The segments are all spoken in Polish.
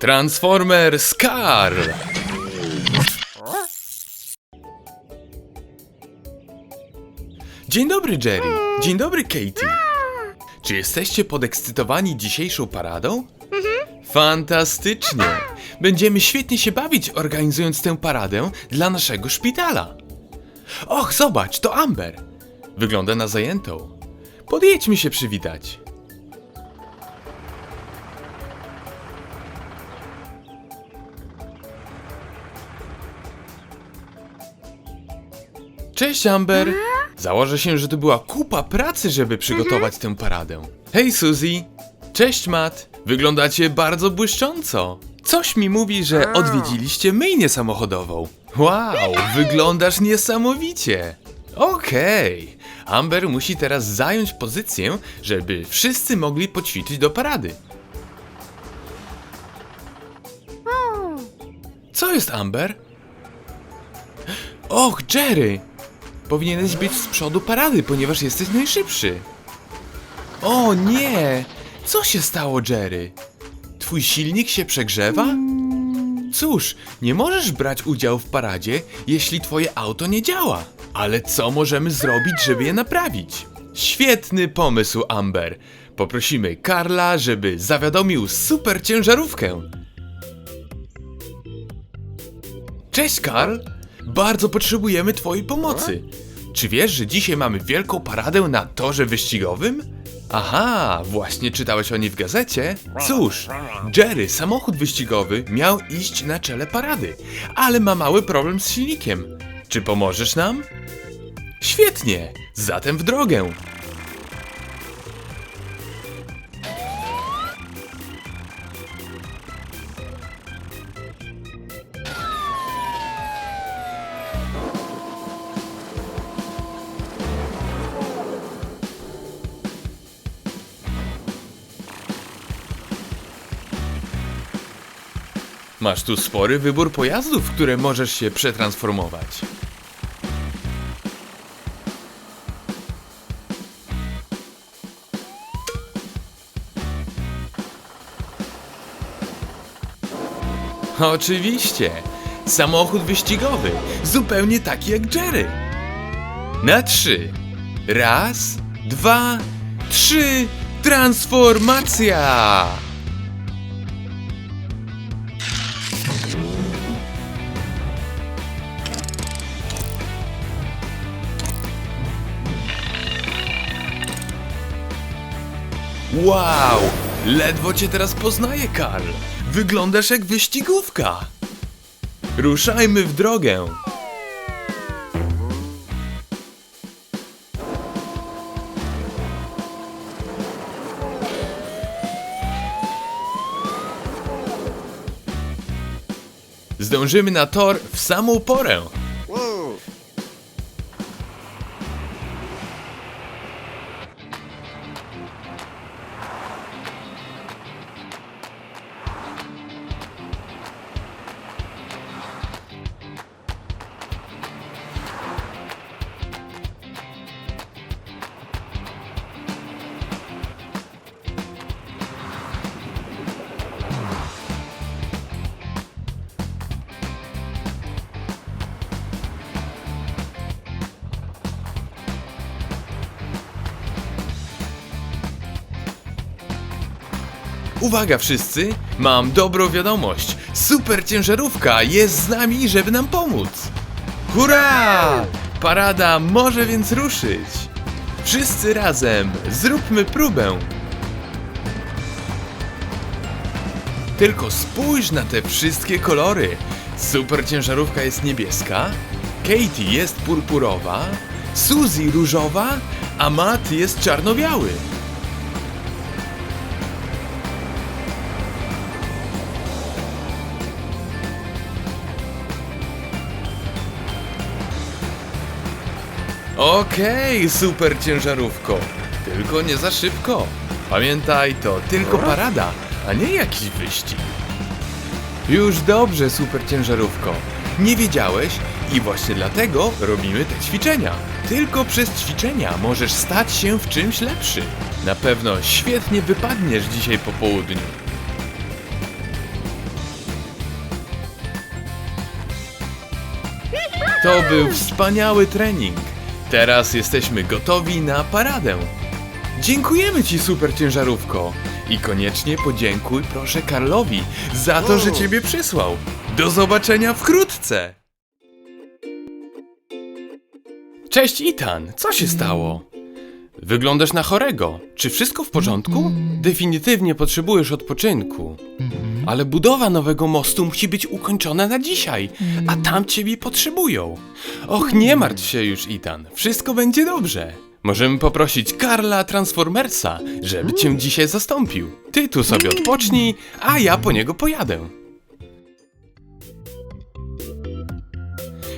Transformer Skarl! Dzień dobry, Jerry. Dzień dobry, Katie. Czy jesteście podekscytowani dzisiejszą paradą? Fantastycznie! Będziemy świetnie się bawić, organizując tę paradę dla naszego szpitala. Och, zobacz, to Amber. Wygląda na zajętą. Podjedźmy się przywitać. Cześć, Amber. Założę się, że to była kupa pracy, żeby przygotować tę paradę. Hej, Suzy. Cześć, Matt. Wyglądacie bardzo błyszcząco. Coś mi mówi, że odwiedziliście myjnię samochodową. Wow, wyglądasz niesamowicie. Okej. Amber musi teraz zająć pozycję, żeby wszyscy mogli poćwiczyć do parady. Co jest Amber? Och, Jerry! Powinieneś być z przodu parady, ponieważ jesteś najszybszy. O nie! Co się stało, Jerry? Twój silnik się przegrzewa? Cóż, nie możesz brać udziału w paradzie, jeśli twoje auto nie działa. Ale co możemy zrobić, żeby je naprawić? Świetny pomysł, Amber. Poprosimy Karla, żeby zawiadomił super ciężarówkę. Cześć, Karl! Bardzo potrzebujemy Twojej pomocy. Czy wiesz, że dzisiaj mamy wielką paradę na torze wyścigowym? Aha, właśnie czytałeś o niej w gazecie? Cóż, Jerry, samochód wyścigowy, miał iść na czele parady, ale ma mały problem z silnikiem. Czy pomożesz nam? Świetnie, zatem w drogę. Masz tu spory wybór pojazdów, w które możesz się przetransformować. Oczywiście! Samochód wyścigowy, zupełnie taki jak Jerry. Na trzy. Raz, dwa, trzy. Transformacja! Wow! Ledwo cię teraz poznaję, Karl. Wyglądasz jak wyścigówka. Ruszajmy w drogę. Zdążymy na tor w samą porę. Uwaga wszyscy, mam dobrą wiadomość. Super ciężarówka jest z nami, żeby nam pomóc. Hurra! Parada może więc ruszyć. Wszyscy razem, zróbmy próbę. Tylko spójrz na te wszystkie kolory. Super ciężarówka jest niebieska, Katie jest purpurowa, Suzy różowa, a Matt jest czarno-biały. Okej, okay, super ciężarówko. Tylko nie za szybko. Pamiętaj to, tylko parada, a nie jakiś wyścig. Już dobrze, super ciężarówko. Nie wiedziałeś i właśnie dlatego robimy te ćwiczenia. Tylko przez ćwiczenia możesz stać się w czymś lepszy. Na pewno świetnie wypadniesz dzisiaj po południu. To był wspaniały trening. Teraz jesteśmy gotowi na paradę. Dziękujemy Ci, super ciężarówko. I koniecznie podziękuj proszę Karlowi za to, że Ciebie przysłał. Do zobaczenia wkrótce. Cześć, Itan. Co się stało? Wyglądasz na chorego. Czy wszystko w porządku? Definitywnie potrzebujesz odpoczynku. Ale budowa nowego mostu musi być ukończona na dzisiaj, a tam ciebie potrzebują. Och, nie martw się już, Itan. Wszystko będzie dobrze. Możemy poprosić Karla Transformersa, żeby cię dzisiaj zastąpił. Ty tu sobie odpocznij, a ja po niego pojadę.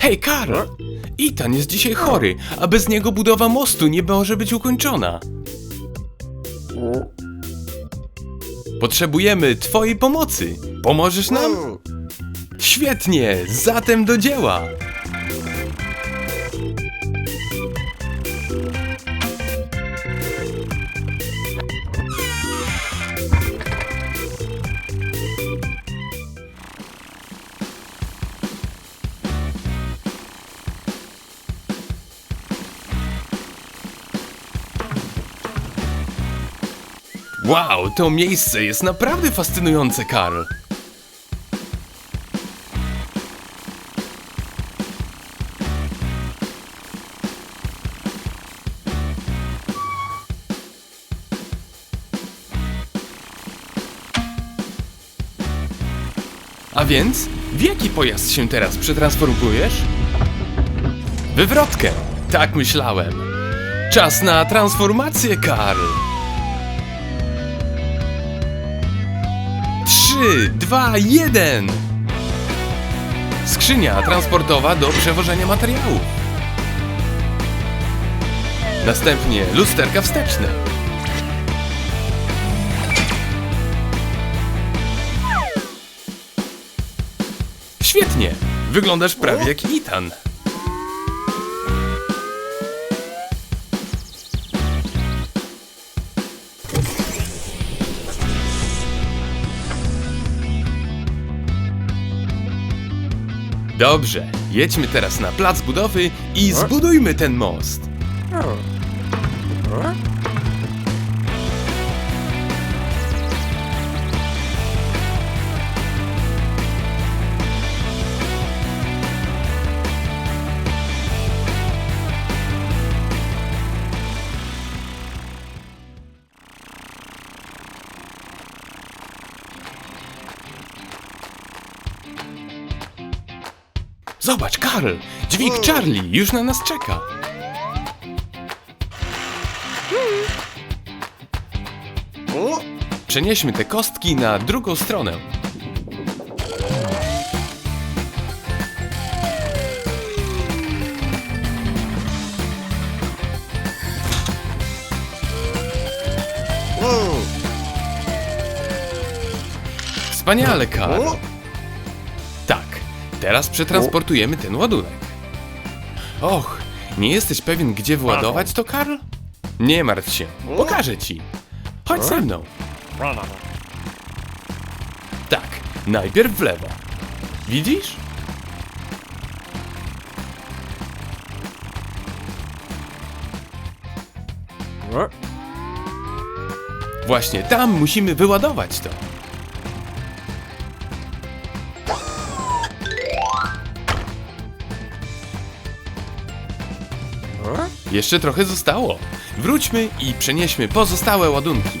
Hej, Karl! Itan jest dzisiaj chory, a bez niego budowa mostu nie może być ukończona. Potrzebujemy twojej pomocy. Pomożesz nam? Świetnie, zatem do dzieła. Wow, to miejsce jest naprawdę fascynujące, Karl. A więc, w jaki pojazd się teraz przetransformujesz? Wywrotkę. Tak myślałem. Czas na transformację, Karl. Trzy, dwa, jeden. Skrzynia transportowa do przewożenia materiałów. Następnie lusterka wsteczne. Świetnie! Wyglądasz prawie jak Itan. Dobrze, jedźmy teraz na plac budowy i zbudujmy ten most. Zobacz, Karl! Dźwig Charlie już na nas czeka. Przenieśmy te kostki na drugą stronę. Wspaniale, Karl! Teraz przetransportujemy ten ładunek. Och, nie jesteś pewien, gdzie wyładować to, Karl? Nie martw się, pokażę ci. Chodź ze mną. Tak, najpierw w lewo. Widzisz? Właśnie tam musimy wyładować to. Jeszcze trochę zostało. Wróćmy i przenieśmy pozostałe ładunki.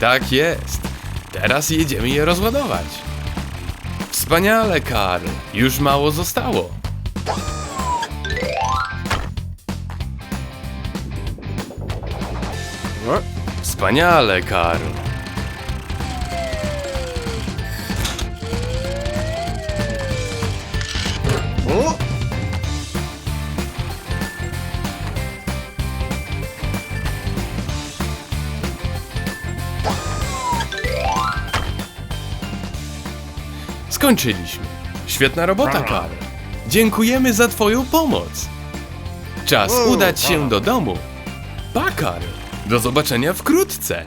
Tak jest. Teraz jedziemy je rozładować. Wspaniale, Karl. Już mało zostało. Wspaniale, Karl. Skończyliśmy. Świetna robota, Karl. Dziękujemy za twoją pomoc. Czas udać się do domu. Pa, Karl. Do zobaczenia wkrótce.